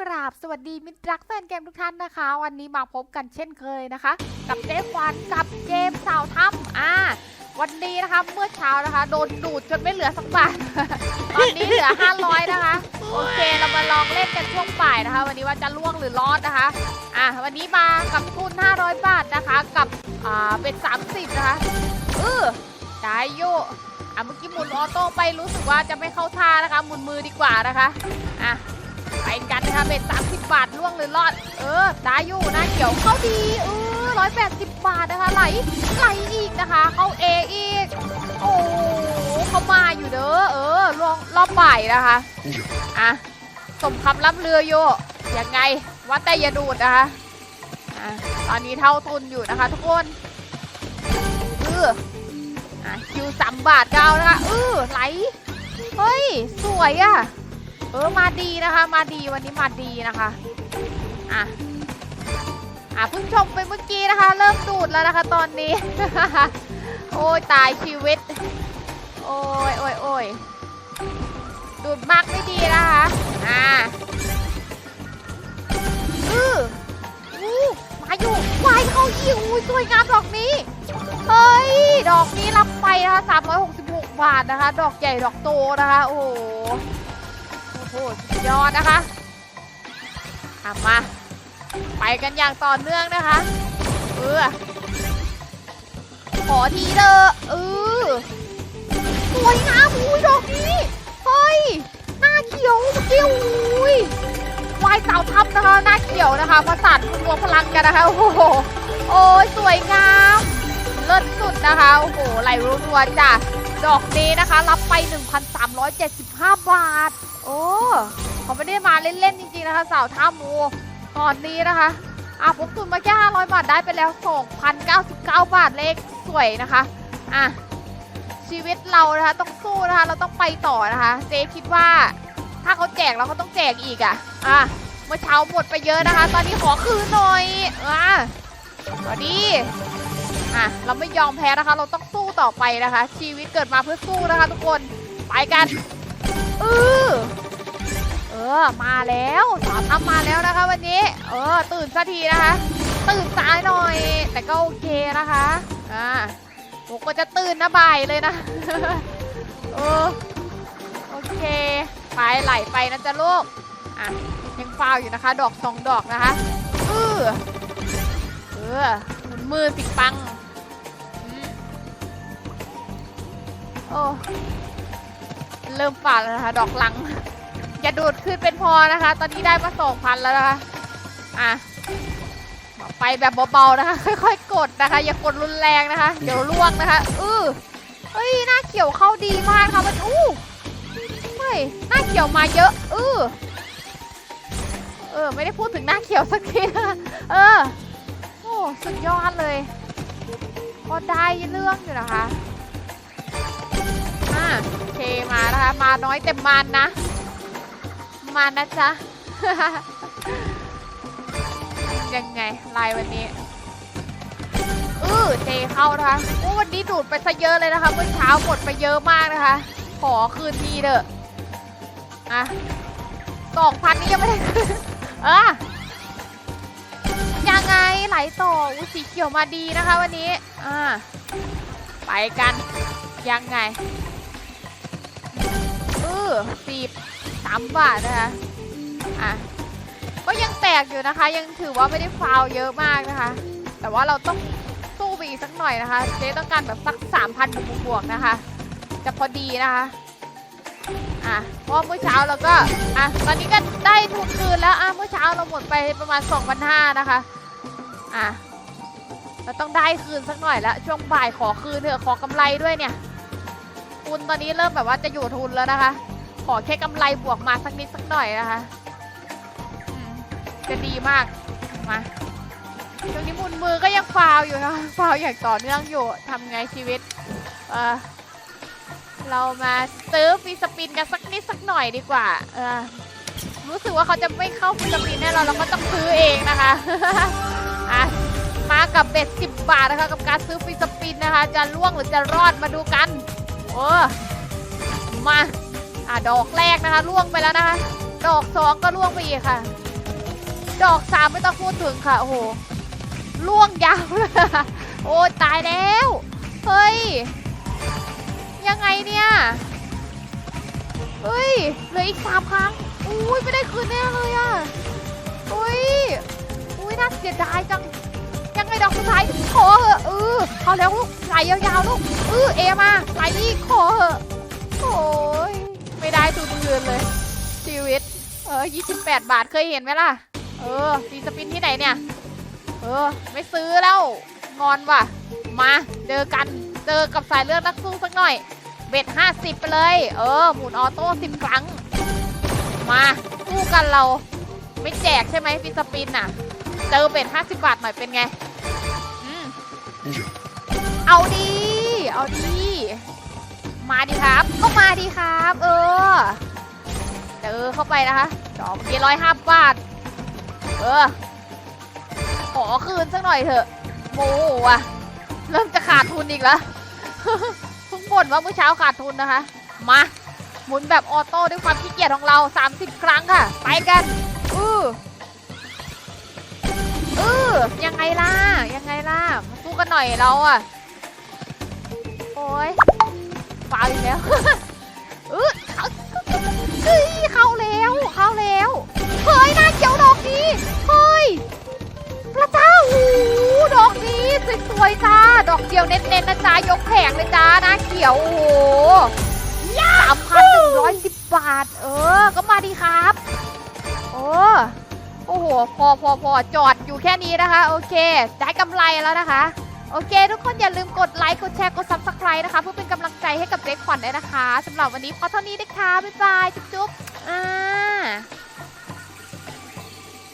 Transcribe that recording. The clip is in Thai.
กราบสวัสดีมิตรรักแฟนเกมทุกท่านนะคะ วันนี้มาพบกันเช่นเคยนะคะ กับเจ๊ควันกับเกมสาวถ้ำอ่าวันนี้นะคะเมื่อเช้านะคะ โดนดูดจนไม่เหลือสักบาท ตอนนี้เหลือ 500 นะคะ โอเคเรามาลองเล่นกันช่วงบ่ายนะคะ วันนี้ว่าจะล่วงหรือรอดนะคะอะวันนี้มากับทุน 500 บาทนะคะ กับอ่าเป็น 30 นะคะเออได้อยู่อะเมื่อกี้หมุนออโต้ไปรู้สึกว่าจะไม่เข้าท่านะคะหมุนมือดีกว่านะคะอะ ไปกันนะคะเป็น30บบาทล่วงหรือรอด เออได้อยู่นะเขียวเข้าดีเออ180บบาทนะคะไหลไหลอีกนะคะ เข้าเออีก โอ้เขามาอยู่เด้อเออรอบรอบบ่ายนะคะอะสมคำล่ำเรือโยยังไงว่าแต่อย่าดูดนะคะอะตอนนี้เท่าทุนอยู่นะคะ ทุกคนเอออะคิวสามบาทเก้านะคะเออไหลเฮ้ย สวยอะ่ะ เออมาดีนะคะ มาดีวันนี้มาดีนะคะอะอะเพิ่งชมไปเมื่อกี้นะคะ เริ่มดูดแล้วนะคะตอนนี้ โอ้ยตายชีวิต โอ้ยโอ้ยโอ้ยดูดมากไม่ดีนะคะอ่าอืออู้มาอยู่วายเข้าอีกอุ้ยสวยงามดอกนี้ เฮ้ย ดอกนี้รับไปนะคะ366 บาทนะคะ ดอกใหญ่ดอกโตนะคะ โอ้โห โหสุดยอดนะคะอะมา ไปกันอย่างต่อเนื่องนะคะ เออขอทีเด้อเออสวยงามอุ้ยดอกนี้ เฮ้ย หน้าเขียวเมื่อกี้อุ้ยวายสาวทับนะคะ หน้าเขียวนะคะประสานรวมพลังกันนะคะ โอ้โห โอ้ยสวยงาม เลิศสุดนะคะ โอ้โห ไหลรัวๆจ้ะ ดอกนี้นะคะ รับไป 1,375 บาท โอ้เขาไม่ได้มาเล่นๆจริงๆนะคะ สาวท่ามูตอนนี้นะคะอะผมตุนมาแค่500 บาทได้ไปแล้ว 2,099 บาทเลขสวยนะคะอะชีวิตเรานะคะต้องสู้นะคะ เราต้องไปต่อนะคะ เจ๊คิดว่าถ้าเขาแจกเราก็ต้องแจกอีกอะอะเมื่อเช้าหมดไปเยอะนะคะ ตอนนี้ขอคืนหน่อยอะสวัสดีอะเราไม่ยอมแพ้นะคะ เราต้องสู้ต่อไปนะคะ ชีวิตเกิดมาเพื่อสู้นะคะ ทุกคนไปกัน เออเออ มาแล้วสาวทำมาแล้วนะคะ วันนี้ เออ ตื่นสักทีนะคะ ตื่นสายหน่อย แต่ก็โอเคนะคะ อ่าผมก็จะตื่นนะบ่ายเลยนะเออโอเค ไปไหลไปนะจ๊ะลูก อะ ยังฟาวอยู่นะคะ ดอกสองดอกนะคะ เออเออหมุนมือสิปังอโอ้ เริ่มฝาดแล้วนะคะ ดอกหลัง อย่าดูดขึ้นเป็นพอนะคะ ตอนนี้ได้มาสองพันแล้วนะคะ อะไปแบบเบาๆนะคะ ค่อยๆ กดนะคะ อย่ากดรุนแรงนะคะ เดี๋ยวล่วงนะคะ อือเฮ้ยหน้าเขียวเข้าดีมากค่ะมันอู้เฮ้ยหน้าเขียวมาเยอะ อือเออ ไม่ได้พูดถึงหน้าเขียวสักทีนะเออ โอ้ สุดยอดเลย ก็ได้เรื่องอยู่นะคะ เคมานะคะ มาน้อยแต่มันนะ มานะจ๊ะ ยังไงลายวันนี้อือเทเข้านะคะโอ้วันนี้ดูดไปซะเยอะเลยนะคะเมื่อเช้าหมดไปเยอะมากนะคะ ขอคืนทีเถอะอะสองพันนี้ยังไม่ได้คืนเออยังไงไหลต่ออุยสีเขียวมาดีนะคะวันนี้อ่าไปกันยังไง เออสิบสามบาทนะคะอะก็ยังแตกอยู่นะคะ ยังถือว่าไม่ได้ฟาวเยอะมากนะคะ แต่ว่าเราต้องสู้ไปอีกสักหน่อยนะคะเจ๊ต้องการแบบสักสามพันบวกๆนะคะ จะพอดีนะคะอะเพราะเมื่อเช้าเราก็อะตอนนี้ก็ได้ทุนคืนแล้วอะเมื่อเช้าเราหมดไปประมาณ 2 5 0 0นะคะอะเราต้องได้คืนสักหน่อยแล้วช่วงบ่ายขอคืนเถอะขอกำไรด้วยเนี่ยทุนตอนนี้เริ่มแบบว่าจะอยู่ทุนแล้วนะคะ ขอแค่กำไรบวกมาสักนิดสักหน่อยนะคะจะดีมาก มาช่วงนี้มุนมือก็ยังฟาวอยู่นะฟาวอย่างต่อเนื่องอยู่ทำไงชีวิต เออเรามาซื้อฟีสปินกันสักนิดสักหน่อยดีกว่า เออรู้สึกว่าเขาจะไม่เข้าฟีสปินแน่เราเราก็ต้องซื้อเองนะคะอะมากับเบ็ดสิบบาทนะคะกับการซื้อฟีสปินนะคะ จะล่วงหรือจะรอดมาดูกัน โอ้มา อะดอกแรกนะคะล่วงไปแล้วนะคะ ดอกสองก็ล่วงไปอีกค่ะ ดอกสามไม่ต้องพูดถึงค่ะ โอ้โหล่วงยาวเลยโอ้ตายแล้ว เฮ้ย ยังไงเนี่ย เฮ้ย เหลืออีกสามครั้ง อุ้ยไม่ได้คืนแน่เลยอะ อุ้ย อุ้ยน่าเสียดายจัง ยังไงดอกสุดท้ายขอเหอะเออเอาแล้วลูกไหลยาวๆลูกเออเอมาไหลอีกขอเหอะโอ้ย ไม่ได้ทุนเงินเลย ชีวิต เออ 28 บาทเคยเห็นไหมล่ะ เออซีสปินที่ไหนเนี่ย เออ ไม่ซื้อแล้ว งอนว่ะ มาเจอกัน เจอกับสายเลือดนักสู้สักหน่อย เบ็ด 50 ไปเลย เออ หมุนออโต้ 10 ครั้ง มาสู้กันเรา ไม่แจกใช่ไหมฟิสปินน่ะ เจอเบ็ด 50 บาทหน่อยเป็นไงอืมเอาดี เอาดี มาดีครับ ก็มาดีครับ ไปนะคะดอกเมื่อกี้ร้อยห้าบาท เออ ขอคืนสักหน่อยเถอะ โมโหว่ะ เริ่มจะขาดทุนอีกแล้วเพิ่งบ่นว่าเมื่อเช้าขาดทุนนะคะ มา หมุนแบบออโต้ด้วยความขี้เกียจของเรา 30 ครั้งค่ะ ไปกัน อืออือยังไงล่ะ ยังไงล่ะมาสู้กันหน่อยเราอะโอ้ยฟาวอีกแล้ว แล้วเข้าแล้ว เฮ้ยน้าเขียวดอกนี้ เฮ้ย พระเจ้าโอ้โหดอกนี้สวยๆจ้า ดอกเดียวเน้นๆนะจ๊ะยกแผงเลยจ้าน้าเขียวโอ้โหสามพันหนึ่งร้อยสิบบาท เออ ก็มาดีครับโอ้โอ้โห พอพอพอจอดอยู่แค่นี้นะคะ โอเคได้กำไรแล้วนะคะ โอเค ทุกคนอย่าลืมกดไลค์ กดแชร์ กด subscribe นะคะ เพื่อเป็นกำลังใจให้กับเจ๊ขวัญด้วยนะคะสำหรับวันนี้พอเท่านี้นะคะ บ๊ายบาย จุ๊บๆอ่า Yeah.